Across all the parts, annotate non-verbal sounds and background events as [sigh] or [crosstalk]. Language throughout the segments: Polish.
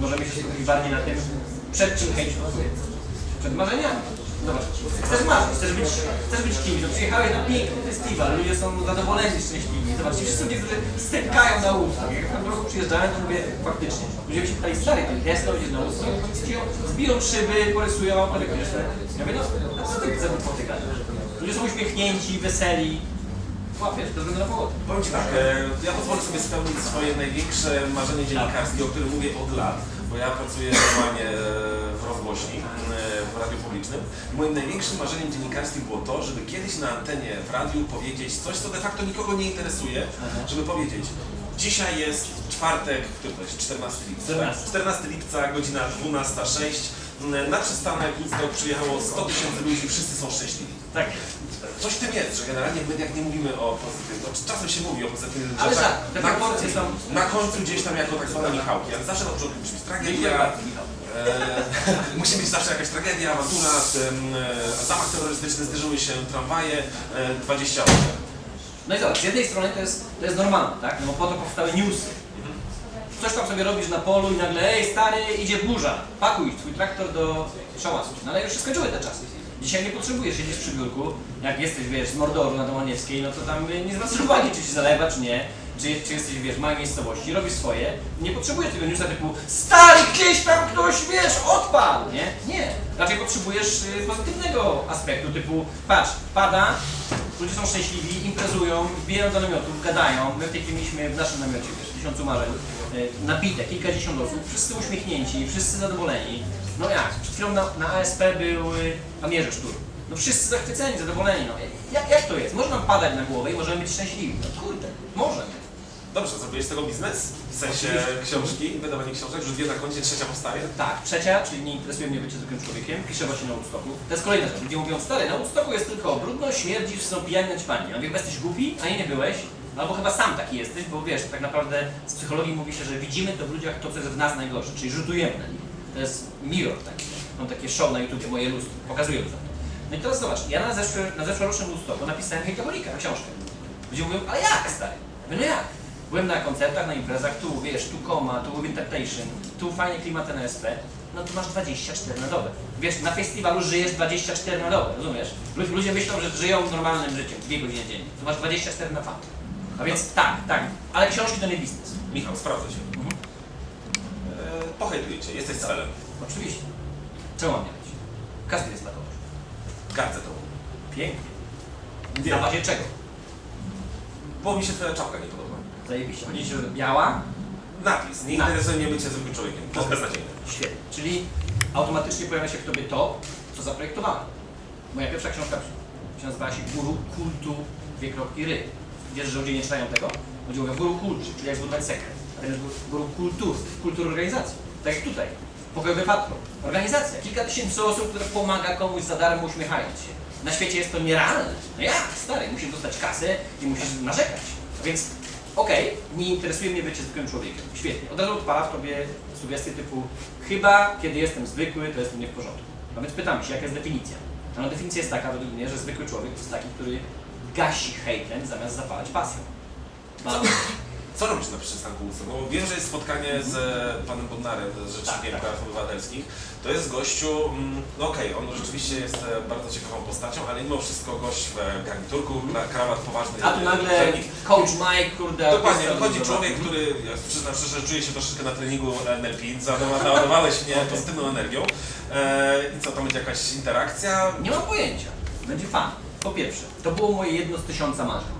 możemy się skupić bardziej na tym, przed czym chęć. Przed marzeniami. Zobacz, chcesz marzyć, chcesz być, chcesz być kimś, no przyjechałeś na piękny festiwal, ludzie są zadowoleni, szczęśliwi. Zobacz, ci wszyscy ludzie, którzy stękają na Woodstock. Jak tam roku przyjeżdżałem, to mówię, faktycznie. Ludzie by się pytali, stary, ten Tesla idzie na Woodstock, zbiją, szyby, porysują, porysują. Ja mówię, no, no co ty za głupoty? Ludzie są uśmiechnięci, weseli. Łapiesz, to wygląda na powody. Powiem Ci tak, e, ja pozwolę sobie spełnić swoje największe marzenie dziennikarskie, o którym mówię od lat, bo ja pracuję normalnie e, w rozgłośni, e, w radiu publicznym. I moim największym marzeniem dziennikarskim było to, żeby kiedyś na antenie w radiu powiedzieć coś, co de facto nikogo nie interesuje, żeby powiedzieć Dzisiaj jest czwartek, który to jest 14 lipca. 14. 14 lipca, godzina 12.06. Na przystanek Woodstock przyjechało 100 tysięcy ludzi, wszyscy są szczęśliwi. Tak. Coś w tym jest, że generalnie w mediach nie mówimy o pozytywnym, znaczy czasem się mówi o pozytywnym Ale rzeczach. tak, te proporcje są... Na końcu gdzieś tam jako tak zwane Michałki, ale zawsze na początku musi być tragedia, e, [laughs] musi być zawsze jakaś tragedia, awantura, e, zamach terrorystyczny, zderzyły się tramwaje, e, 20 osób. No i zobacz, z jednej strony to jest, to jest normalne, tak? No bo po to powstały newsy. Tam sobie robisz na polu i nagle, ej stary, idzie burza, pakuj twój traktor do szałasu. No ale już się skończyły te czasy. Dzisiaj nie potrzebujesz siedzieć przy biurku, jak jesteś, wiesz, z Mordoru na Domaniewskiej, no to tam y, nie zwracasz [laughs] uwagi, czy się zalewa, czy nie, czy, czy jesteś, wiesz, w małej miejscowości, robisz swoje, nie potrzebujesz tego newsa typu stary, gdzieś tam ktoś, wiesz, odpadł, nie? Nie. Raczej potrzebujesz y, pozytywnego aspektu typu, patrz, pada, ludzie są szczęśliwi, imprezują, wbijają do namiotów, gadają. My w tej chwili mieliśmy w naszym namiocie, wiesz, tysiącu marzeń, e, nabite, kilkadziesiąt osób, wszyscy uśmiechnięci, wszyscy zadowoleni. No jak? Przed chwilą na, na ASP był y, Amierze Sztur. No wszyscy zachwyceni, zadowoleni. No, jak, jak to jest? Może nam padać na głowę i możemy być szczęśliwi. No kurde, możemy. Dobrze, zrobiłeś z tego biznes? W sensie książki, wydawanie książek, że dwie na koncie, trzecia powstaje? Tak, trzecia, czyli nie interesuje mnie bycie zwykłym człowiekiem, piszę właśnie na Woodstocku. To jest kolejna rzecz. Ludzie mówią, stary, na Woodstocku jest tylko brudno, śmierdzi, są pijani na ćpani. Ja mówię, jesteś głupi, a nie, nie byłeś. Albo chyba sam taki jesteś, bo wiesz, tak naprawdę z psychologii mówi się, że widzimy to w ludziach to, co jest w nas najgorsze, czyli rzutujemy na nich. To jest mirror taki. Mam takie show na YouTubie, moje lustro, pokazuję to. No i teraz zobacz, ja na, zeszły, na Woodstocku napisałem hejtoholika, książkę. Ludzie mówią, ale jak stary? Ja mówię, no jak? Byłem na koncertach, na imprezach, tu wiesz, tu Koma, tu With Temptation, tu fajnie klimat NSP, no to masz 24 na dobę. Wiesz, na festiwalu żyjesz 24 na dobę, rozumiesz? Lu- Ludzie myślą, że żyją normalnym życiem, dwie godziny dziennie. Tu masz 24 na fan. A więc tak, tak, ale książki to nie biznes. Michał, sprawdzę się. Mhm. E, jesteś celem. Oczywiście. Czemu mam nie być? Każdy jest takowy. Gardzę tobą. Pięknie. Wiem. Na bazie czego? Bo mi się twoja czapka nie podoba. Zajebiście. Że biała? Napis, nie Napis. interesuje mnie bycie zwykłym człowiekiem. To jest beznadziejne. Świetnie. Czyli automatycznie pojawia się w tobie to, co zaprojektowałem. Moja pierwsza książka się nazywała się Guru Kultu Dwie kropki ry. Wiesz, że ludzie nie czytają tego? Ludzie mówią Guru Kultu, czyli jak zbudować sekret. A ten jest Guru Kultur, kultur organizacji. Tak jak tutaj. Pokojowy patron. Organizacja. Kilka tysięcy osób, które pomaga komuś za darmo uśmiechając się. Na świecie jest to nierealne. No jak, stary, musisz dostać kasę i musisz narzekać. A więc okej, nie interesuje mnie bycie zwykłym człowiekiem. Świetnie. Od razu odpala w tobie sugestie typu chyba kiedy jestem zwykły, to jestem nie w porządku. A więc pytamy się, jaka jest definicja. No definicja jest taka według mnie, że zwykły człowiek to jest taki, który gasi hejtem zamiast zapalać pasją. Co, co robisz na przystanku Woodstock? No, bo wiem, że jest spotkanie z panem Bodnarem, z Rzecznikiem Tak, tak. Praw Obywatelskich. To jest gościu, mm, no okej, on rzeczywiście jest e, bardzo ciekawą postacią, ale mimo wszystko gość w garniturku, na krawat poważny. A tu nagle trening. coach Mike, kurde... Dokładnie, orkiestra wychodzi ludowa. człowiek, który, ja przyznam szczerze, że czuję się troszeczkę na treningu NLP, załadowa- naładowałeś mnie [laughs] pozytywną energią. E, I co, tam będzie jakaś interakcja? Nie mam pojęcia. Będzie fan. Po pierwsze, to było moje jedno z tysiąca marzeń.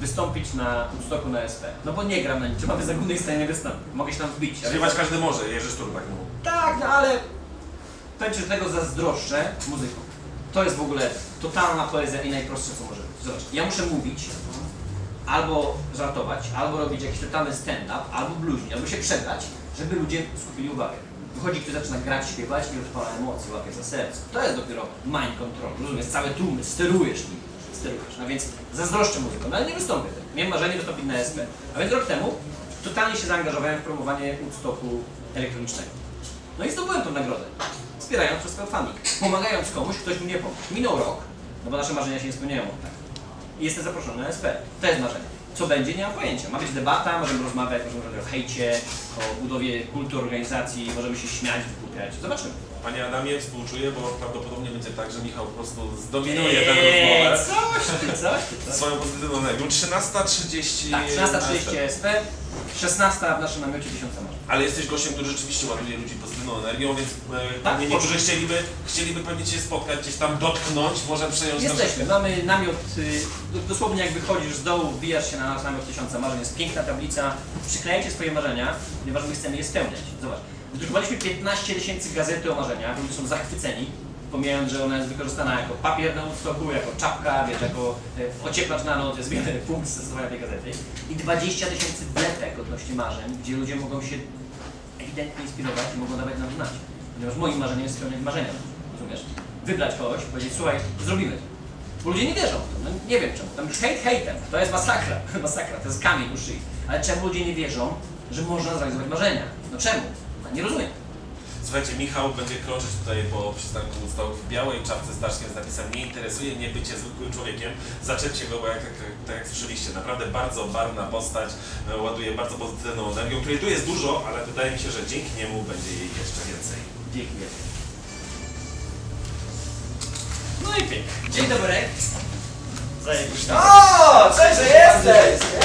Wystąpić na Woodstocku na SP. No bo nie gram na niczym, mamy za głównej scenie wystąpić. Mogę się tam wbić. ale- Śpiewać każdy może, Jerzy Sztur tak mówił. Tak, no ale powiem Ci, że tego zazdroszczę muzyką. To jest w ogóle totalna poezja i najprostsze co może być. Zobacz, ja muszę mówić, albo żartować, albo robić jakiś totalny stand-up, albo bluźnić, albo się przebrać, żeby ludzie skupili uwagę. Wychodzi ktoś zaczyna grać, śpiewać i odpala emocje, łapie za serce. To jest dopiero mind control, rozumiesz, całe tłumy, sterujesz nim, sterujesz. No więc zazdroszczę muzyką, no ale nie wystąpię. Miałem marzenie wystąpić na SP. A więc rok temu totalnie się zaangażowałem w promowanie Woodstocku elektronicznego. No i zdobyłem tą nagrodę, wspierając przez crowdfunding, pomagając komuś, ktoś mi nie pomógł. Minął rok, no bo nasze marzenia się nie spełniają tak. I jestem zaproszony na SP. To jest marzenie. Co będzie, nie mam pojęcia. Ma być debata, możemy rozmawiać, możemy rozmawiać o hejcie, o budowie kultu organizacji, możemy się śmiać, wykupiać. Zobaczymy. Panie Adamie, współczuję, bo prawdopodobnie będzie tak, że Michał po prostu zdominuje tę rozmowę coś ty, coś ty, coś. swoją pozytywną energią. 13.30 Tak, 13.30 SP, 16 w naszym namiocie 1000 marzeń. Ale jesteś gościem, który rzeczywiście ładuje ludzi pozytywną energią, więc e, Tak, pewnie niektórzy chcieliby, chcieliby pewnie Cię spotkać, gdzieś tam dotknąć, może przejąć Jesteśmy, mamy namiot, y, do- dosłownie jak wychodzisz z dołu, wbijasz się na nasz namiot tysiąca marzeń, jest piękna tablica, przyklejajcie swoje marzenia, ponieważ my chcemy je spełniać. Zobacz, wydrukowaliśmy 15 tysięcy gazety o marzeniach, ludzie są zachwyceni, pomijając, że ona jest wykorzystana jako papier na Woodstocku, jako czapka, wiesz, jako e, ocieplacz na noc, jest wiele punkt stosowania tej gazety i 20 tysięcy wlepek odnośnie marzeń, gdzie ludzie mogą się ewidentnie inspirować i mogą dawać nam znać. Ponieważ moim marzeniem jest spełniać marzenia, rozumiesz? Wybrać kogoś, powiedzieć, słuchaj, zrobimy to. Bo ludzie nie wierzą w to, no, nie wiem czemu. Tam już hejt hejtem, to jest masakra, [laughs] masakra, to jest kamień u szyi. Ale czemu ludzie nie wierzą, że można zrealizować marzenia? No czemu? No, nie rozumiem. Słuchajcie, Michał będzie kroczyć tutaj po przystanku Woodstock w białej czapce z daszkiem z napisem Nie interesuje mnie bycie zwykłym człowiekiem. Zaczepcie go, bo jak, jak, tak jak słyszeliście, naprawdę bardzo barwna postać, e, ładuje bardzo pozytywną energią, której tu jest dużo, ale wydaje mi się, że dzięki niemu będzie jej jeszcze więcej. Dziękuję. No i pięknie. Dzień dobry. Zajebiście. O, cześć, że jesteś!